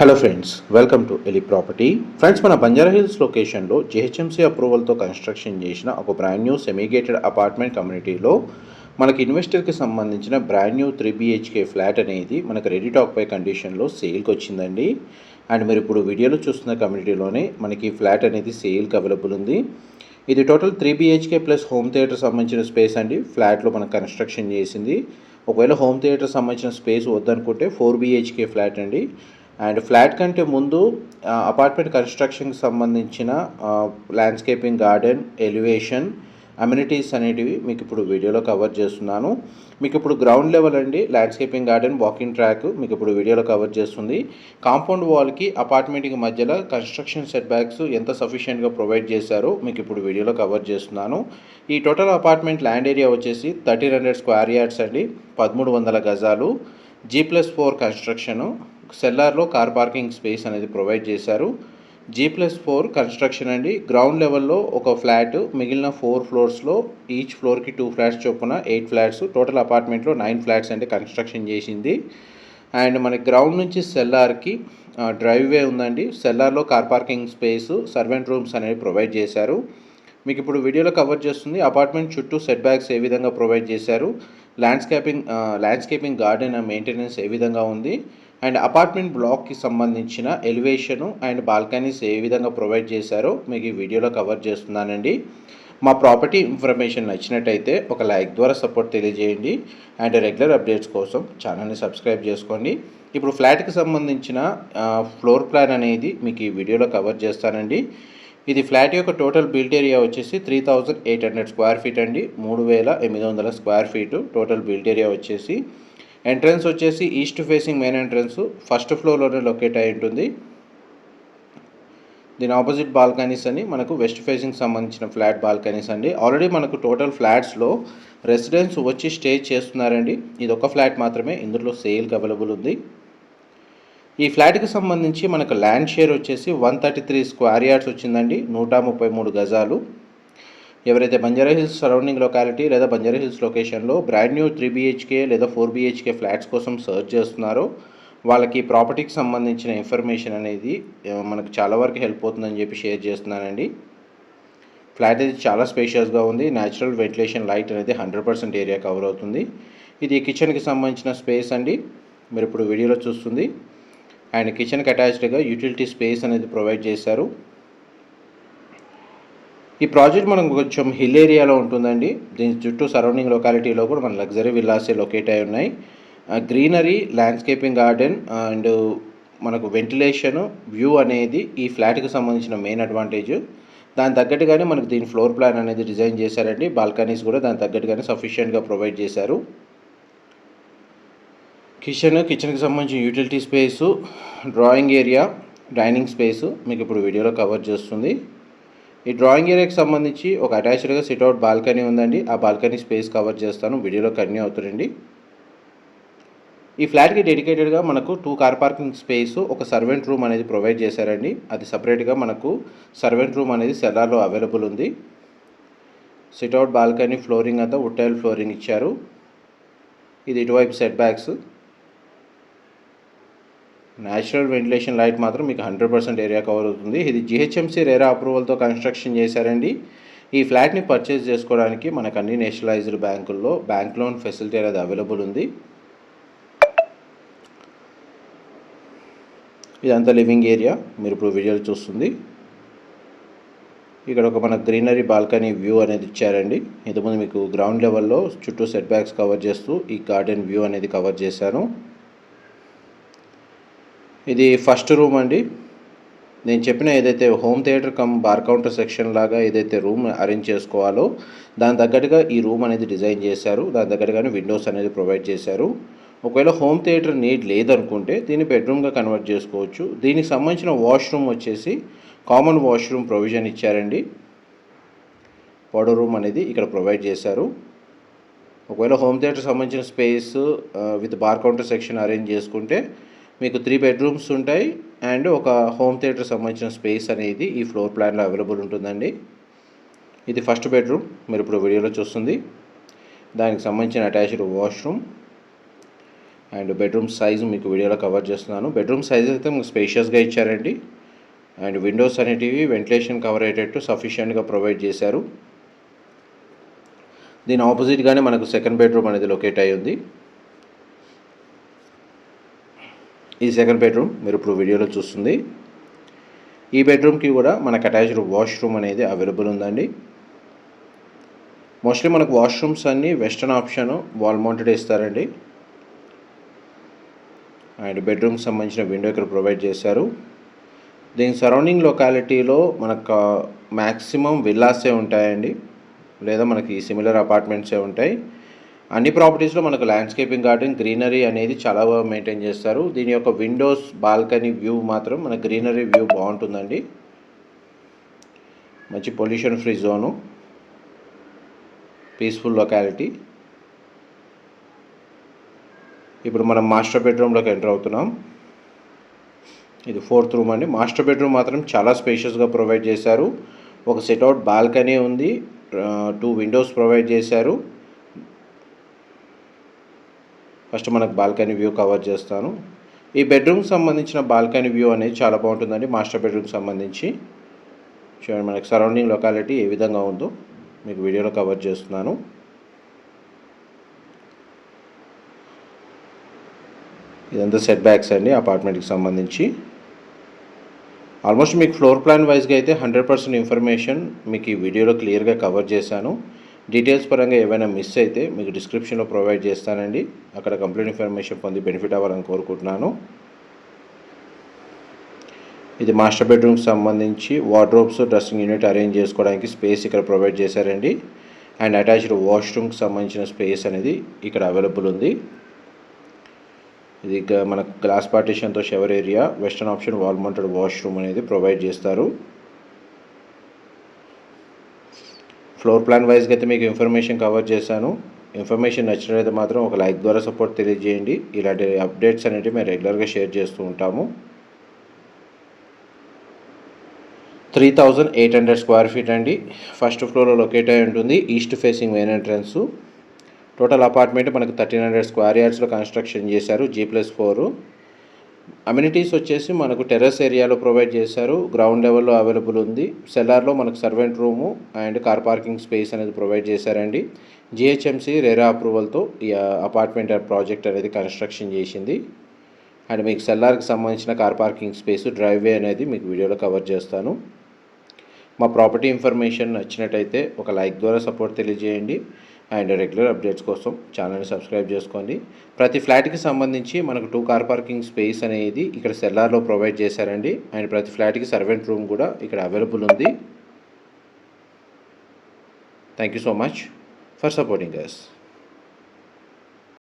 Hello friends welcome to Eli property friends మన Banjara Hills లొకేషన్లో GHMC అప్రూవల్తో కన్స్ట్రక్షన్ చేసిన ఒక బ్రాండ్ న్యూ సెమీగేటెడ్ అపార్ట్మెంట్ కమ్యూనిటీలో మనకి ఇన్వెస్టర్కి సంబంధించిన brand new three BHK flat అనేది మనకు రెడీ టాక్ పై కండిషన్లో సేల్కి వచ్చిందండి. అండ్ మీరు ఇప్పుడు వీడియోలో చూస్తున్న కమ్యూనిటీలోనే మనకి ఫ్లాట్ అనేది సేల్కి అవైలబుల్ ఉంది. ఇది total three BHK plus home theatre సంబంధించిన స్పేస్ అండి. ఫ్లాట్లో మనకు కన్స్ట్రక్షన్ చేసింది. ఒకవేళ హోమ్ థియేటర్ సంబంధించిన స్పేస్ వద్దనుకుంటే ఫోర్ బిహెచ్కే ఫ్లాట్ అండి. అండ్ ఫ్లాట్ కంటే ముందు అపార్ట్మెంట్ కన్స్ట్రక్షన్కి సంబంధించిన ల్యాండ్స్కేపింగ్ గార్డెన్ ఎలివేషన్ అమ్యూనిటీస్ అనేటివి మీకు ఇప్పుడు వీడియోలో కవర్ చేస్తున్నాను. మీకు ఇప్పుడు గ్రౌండ్ లెవెల్ అండి ల్యాండ్స్కేపింగ్ గార్డెన్ వాకింగ్ ట్రాక్ మీకు ఇప్పుడు వీడియోలో కవర్ చేస్తుంది. కాంపౌండ్ వాల్కి అపార్ట్మెంట్కి మధ్యలో కన్స్ట్రక్షన్ సెట్ బ్యాక్స్ ఎంత సఫిషియెంట్గా ప్రొవైడ్ చేశారో మీకు ఇప్పుడు వీడియోలో కవర్ చేస్తున్నాను. ఈ టోటల్ అపార్ట్మెంట్ ల్యాండ్ ఏరియా వచ్చేసి థర్టీన్ హండ్రెడ్ స్క్వేర్ యార్డ్స్ అండి పదమూడు వందల గజాలు. జీ ప్లస్ ఫోర్ కన్స్ట్రక్షను సెల్లార్లో కార్ పార్కింగ్ స్పేస్ అనేది ప్రొవైడ్ చేశారు. జీ ప్లస్ ఫోర్ కన్స్ట్రక్షన్ అండి. గ్రౌండ్ లెవెల్లో ఒక ఫ్లాట్ మిగిలిన ఫోర్ ఫ్లోర్స్లో ఈచ్ ఫ్లోర్కి టూ ఫ్లాట్స్ చొప్పున ఎయిట్ ఫ్లాట్స్ టోటల్ అపార్ట్మెంట్లో నైన్ ఫ్లాట్స్ అంటే కన్స్ట్రక్షన్ చేసింది. అండ్ మన గ్రౌండ్ నుంచి సెల్లార్కి డ్రైవ్ వే ఉందండి. సెల్లార్లో car parking space servant rooms అనేవి ప్రొవైడ్ చేశారు. మీకు ఇప్పుడు వీడియోలో కవర్ చేస్తుంది. అపార్ట్మెంట్ చుట్టూ సెట్ బ్యాక్స్ ఏ విధంగా ప్రొవైడ్ చేశారు? ల్యాండ్స్కేపింగ్ ల్యాండ్స్కేపింగ్ గార్డెన్ మెయింటెనెన్స్ ఏ విధంగా ఉంది? అండ్ అపార్ట్మెంట్ బ్లాక్కి సంబంధించిన ఎలివేషను అండ్ బాల్కనీస్ ఏ విధంగా ప్రొవైడ్ చేశారో మీకు ఈ వీడియోలో కవర్ చేస్తున్నానండి. మా ప్రాపర్టీ ఇన్ఫర్మేషన్ నచ్చినట్టయితే ఒక లైక్ ద్వారా సపోర్ట్ తెలియజేయండి. అండ్ రెగ్యులర్ అప్డేట్స్ కోసం ఛానల్ని సబ్స్క్రైబ్ చేసుకోండి. ఇప్పుడు ఫ్లాట్కి సంబంధించిన ఫ్లోర్ ప్లాన్ అనేది మీకు ఈ వీడియోలో కవర్ చేస్తానండి. ఇది ఫ్లాట్ యొక్క టోటల్ బిల్డ్ ఏరియా వచ్చేసి three thousand eight hundred square feet అండి. మూడు వేల ఎనిమిది వందల square feet total build area వచ్చేసి ఎంట్రన్స్ వచ్చేసి east facing main entrance first ఫ్లోర్లోనే locate అయి ఉంటుంది. దీని ఆపోజిట్ బాల్కనీస్ అని మనకు వెస్ట్ ఫేసింగ్ సంబంధించిన ఫ్లాట్ బాల్కనీస్ అండి. ఆల్రెడీ మనకు టోటల్ ఫ్లాట్స్లో రెసిడెంట్స్ వచ్చి స్టే చేస్తున్నారండి. ఇది ఒక ఫ్లాట్ మాత్రమే ఇందులో సేల్కి అవైలబుల్ ఉంది. ఈ ఫ్లాట్కి సంబంధించి మనకు ల్యాండ్ షేర్ వచ్చేసి one thirty three square yards వచ్చిందండి. నూట ముప్పై మూడు గజాలు. ఎవరైతే బంజారా హిల్స్ సరౌండింగ్ లొకాలిటీ లేదా బంజారా హిల్స్ లొకేషన్లో బ్రాండ్ న్యూ త్రీ బిహెచ్కే లేదా ఫోర్ బిహెచ్కే ఫ్లాట్స్ కోసం సర్చ్ చేస్తున్నారో వాళ్ళకి ప్రాపర్టీకి సంబంధించిన ఇన్ఫర్మేషన్ అనేది మనకు చాలా వరకు హెల్ప్ అవుతుందని చెప్పి షేర్ చేస్తున్నానండి. ఫ్లాట్ అయితే చాలా స్పేషియస్గా ఉంది. న్యాచురల్ వెంటిలేషన్ లైట్ అనేది హండ్రెడ్ పర్సెంట్ ఏరియా కవర్ అవుతుంది. ఇది కిచెన్కి సంబంధించిన స్పేస్ అండి. మీరు ఇప్పుడు వీడియోలో చూస్తుంది. అండ్ కిచెన్కి అటాచ్డ్గా యూటిలిటీ స్పేస్ అనేది ప్రొవైడ్ చేశారు. ఈ ప్రాజెక్ట్ మనం కొంచెం హిల్ ఏరియాలో ఉంటుందండి. దీని చుట్టూ సరౌండింగ్ లొకాలిటీలో కూడా మన లగ్జరీ విల్లాసే లొకేట్ అయి ఉన్నాయి. గ్రీనరీ ల్యాండ్స్కేపింగ్ గార్డెన్ అండ్ మనకు వెంటిలేషన్ వ్యూ అనేది ఈ ఫ్లాట్కి సంబంధించిన మెయిన్ అడ్వాంటేజ్ దాని తగ్గట్టుగానే మనకు దీని ఫ్లోర్ ప్లాన్ అనేది డిజైన్ చేశారండి. బాల్కనీస్ కూడా దాని తగ్గట్టుగానే సఫిషియెంట్గా ప్రొవైడ్ చేశారు. కిచెన్ కిచెన్కి సంబంధించిన utility space drawing area dining space మీకు ఇప్పుడు వీడియోలో కవర్ చేస్తుంది. ఈ డ్రాయింగ్ ఏరియాకి సంబంధించి ఒక అటాచ్డ్గా సిట్అవుట్ బాల్కనీ ఉందండి. ఆ బాల్కనీ స్పేస్ కవర్ చేస్తాను. వీడియోలో కన్యూ అవుతుందండి ఈ ఫ్లాట్కి డెడికేటెడ్గా మనకు టూ కార్ పార్కింగ్ స్పేస్ ఒక సర్వెంట్ రూమ్ అనేది ప్రొవైడ్ చేశారండి. అది సపరేట్గా మనకు సర్వెంట్ రూమ్ అనేది సెల్లార్లో అవైలబుల్ ఉంది. సిట్అవుట్ బాల్కనీ ఫ్లోరింగ్ అంతా వుడ్ ఫ్లోరింగ్ ఇచ్చారు. ఇది ఇటువైపు set backs natural ventilation light మాత్రం మీకు హండ్రెడ్ పర్సెంట్ ఏరియా కవర్ అవుతుంది. ఇది జిహెచ్ఎంసీ రేరా అప్రూవల్తో కన్స్ట్రక్షన్ చేశారండి. ఈ ఫ్లాట్ని పర్చేస్ చేసుకోవడానికి మనకు అన్ని నేషనలైజ్డ్ బ్యాంకుల్లో బ్యాంక్ లోన్ ఫెసిలిటీ అనేది అవైలబుల్ ఉంది. ఇదంతా లివింగ్ ఏరియా మీరు ఇప్పుడు వీడియోలో చూస్తుంది. ఇక్కడ ఒక మన గ్రీనరీ బాల్కనీ వ్యూ అనేది ఇచ్చారండి. ఇంతకుముందు మీకు గ్రౌండ్ లెవెల్లో చుట్టూ సెట్ బ్యాక్స్ కవర్ చేస్తూ ఈ గార్డెన్ వ్యూ అనేది కవర్ చేశాను. ఇది ఫస్ట్ రూమ్ అండి. నేను చెప్పిన ఏదైతే home theatre cum bar counter section లాగా ఏదైతే రూమ్ అరేంజ్ చేసుకోవాలో దాని తగ్గట్టుగా ఈ రూమ్ అనేది డిజైన్ చేశారు. దాని తగ్గట్టుగానే విండోస్ అనేది ప్రొవైడ్ చేశారు. ఒకవేళ హోమ్ థియేటర్ నీడ్ లేదనుకుంటే దీన్ని బెడ్రూమ్గా కన్వర్ట్ చేసుకోవచ్చు. దీనికి సంబంధించిన వాష్రూమ్ వచ్చేసి కామన్ వాష్రూమ్ ప్రొవిజన్ ఇచ్చారండి. పౌడర్ రూమ్ అనేది ఇక్కడ ప్రొవైడ్ చేశారు. ఒకవేళ హోమ్ థియేటర్ సంబంధించిన space with bar counter section arrange చేసుకుంటే మీకు త్రీ బెడ్రూమ్స్ ఉంటాయి అండ్ ఒక హోమ్ థియేటర్ సంబంధించిన స్పేస్ అనేది ఈ ఫ్లోర్ ప్లాన్లో అవైలబుల్ ఉంటుందండి. ఇది ఫస్ట్ బెడ్రూమ్ మీరు ఇప్పుడు వీడియోలో చూస్తుంది. దానికి సంబంధించిన attached washroom and bedroom size మీకు వీడియోలో కవర్ చేస్తున్నాను. బెడ్రూమ్ సైజ్ అయితే మీకు స్పేషియస్గా ఇచ్చారండి. అండ్ విండోస్ అనేటివి వెంటిలేషన్ కవర్ అయ్యేటట్టు సఫిషియెంట్గా ప్రొవైడ్ చేశారు. దీని ఆపోజిట్గానే మనకు సెకండ్ బెడ్రూమ్ అనేది లొకేట్ అయ్యింది ఉంది. ఈ సెకండ్ బెడ్రూమ్ మీరు ఇప్పుడు వీడియోలో చూస్తుంది. ఈ బెడ్రూమ్కి కూడా మనకు అటాచ్డ్ వాష్రూమ్ అనేది అవైలబుల్ ఉందండి. మోస్ట్లీ మనకు వాష్రూమ్స్ అన్నీ వెస్టర్న్ ఆప్షన్ వాల్ మౌంటెడ్ ఇస్తారండి. అండ్ బెడ్రూమ్కి సంబంధించిన విండో ఇక్కడ ప్రొవైడ్ చేశారు. దీని సరౌండింగ్ లొకాలిటీలో మనకు uh, మ్యాక్సిమం విల్లాసే ఉంటాయండి. లేదా మనకి సిమిలర్ అపార్ట్మెంట్సే ఉంటాయి. అన్ని ప్రాపర్టీస్లో మనకు ల్యాండ్స్కేపింగ్ గార్డెన్ గ్రీనరీ అనేది చాలా బాగా మెయింటైన్ చేస్తారు. దీని యొక్క విండోస్ బాల్కనీ వ్యూ మాత్రం మన గ్రీనరీ వ్యూ బాగుంటుందండి. మంచి pollution free zone peaceful locality ఇప్పుడు మనం మాస్టర్ బెడ్రూమ్లోకి ఎంటర్ అవుతున్నాం. ఇది ఫోర్త్ రూమ్ అండి. మాస్టర్ బెడ్రూమ్ మాత్రం చాలా స్పేషియస్గా ప్రొవైడ్ చేశారు. ఒక సెట్అవుట్ బాల్కనీ ఉంది. టూ విండోస్ ప్రొవైడ్ చేశారు. ఫస్ట్ మనకు బాల్కనీ వ్యూ కవర్ చేస్తాను. ఈ బెడ్రూమ్కి సంబంధించిన బాల్కనీ వ్యూ అనేది చాలా బాగుంటుందండి మాస్టర్ బెడ్రూమ్కి సంబంధించి. చూడండి మనకి సరౌండింగ్ లొకాలిటీ ఏ విధంగా ఉందో మీకు వీడియోలో కవర్ చేస్తున్నాను. ఇదంతా సెట్ బ్యాక్స్ అండి అపార్ట్మెంట్కి సంబంధించి. ఆల్మోస్ట్ మీకు ఫ్లోర్ ప్లాన్ వైజ్గా అయితే హండ్రెడ్ పర్సెంట్ ఇన్ఫర్మేషన్ మీకు ఈ వీడియోలో క్లియర్గా కవర్ చేశాను. డీటెయిల్స్ పరంగా ఏమైనా మిస్ అయితే మీకు డిస్క్రిప్షన్లో ప్రొవైడ్ చేస్తానండి. అక్కడ కంప్లీట్ ఇన్ఫర్మేషన్ పొంది బెనిఫిట్ అవ్వాలని కోరుకుంటున్నాను. ఇది మాస్టర్ బెడ్రూమ్కి సంబంధించి వార్డ్రోబ్స్ డ్రెస్సింగ్ యూనిట్ అరేంజ్ చేసుకోవడానికి స్పేస్ ఇక్కడ ప్రొవైడ్ చేశారండి. అండ్ అటాచ్డ్ వాష్రూమ్కి సంబంధించిన స్పేస్ అనేది ఇక్కడ అవైలబుల్ ఉంది. ఇది మన glass పార్టీషన్తో shower area western option wall mounted washroom అనేది ప్రొవైడ్ చేస్తారు. ఫ్లోర్ ప్లాన్ వైజ్గా అయితే మీకు ఇన్ఫర్మేషన్ కవర్ చేశాను. ఇన్ఫర్మేషన్ నచ్చినట్లయితే మాత్రం ఒక లైక్ ద్వారా సపోర్ట్ తెలియజేయండి. ఇలాంటి అప్డేట్స్ అనేవి మేము రెగ్యులర్గా షేర్ చేస్తూ ఉంటాము. Three thousand eight hundred square feet అండి. ఫస్ట్ ఫ్లోర్లో లొకేట్ అయి ఉంటుంది. East facing main entrance. Total apartment మనకు థర్టీన్ హండ్రెడ్ స్క్వేర్ యార్డ్స్లో కన్స్ట్రక్షన్ చేశారు. G plus four. అమ్యూనిటీస్ వచ్చేసి మనకు టెర్రస్ ఏరియాలో ప్రొవైడ్ చేశారు. గ్రౌండ్ లెవెల్లో అవైలబుల్ ఉంది. సెల్లార్లో మనకు servant room and car parking space అనేది ప్రొవైడ్ చేశారండి. జిహెచ్ఎంసీ రేరా అప్రూవల్తో ఈ అపార్ట్మెంట్ ప్రాజెక్ట్ అనేది కన్స్ట్రక్షన్ చేసింది. అండ్ మీకు సెల్లార్కి సంబంధించిన కార్ పార్కింగ్ స్పేస్ డ్రైవ్వే అనేది మీకు వీడియోలో కవర్ చేస్తాను. మా ప్రాపర్టీ ఇన్ఫర్మేషన్ నచ్చినట్టయితే ఒక లైక్ ద్వారా సపోర్ట్ తెలియజేయండి. అండ్ రెగ్యులర్ అప్డేట్స్ కోసం ఛానల్ని సబ్స్క్రైబ్ చేసుకోండి. ప్రతి ఫ్లాట్కి సంబంధించి మనకు టూ కార్ పార్కింగ్ స్పేస్ అనేది ఇక్కడ సెల్లార్లో ప్రొవైడ్ చేశారండి. అండ్ ప్రతి ఫ్లాట్కి సర్వెంట్ రూమ్ కూడా ఇక్కడ అవైలబుల్ ఉంది. Thank you so much for supporting us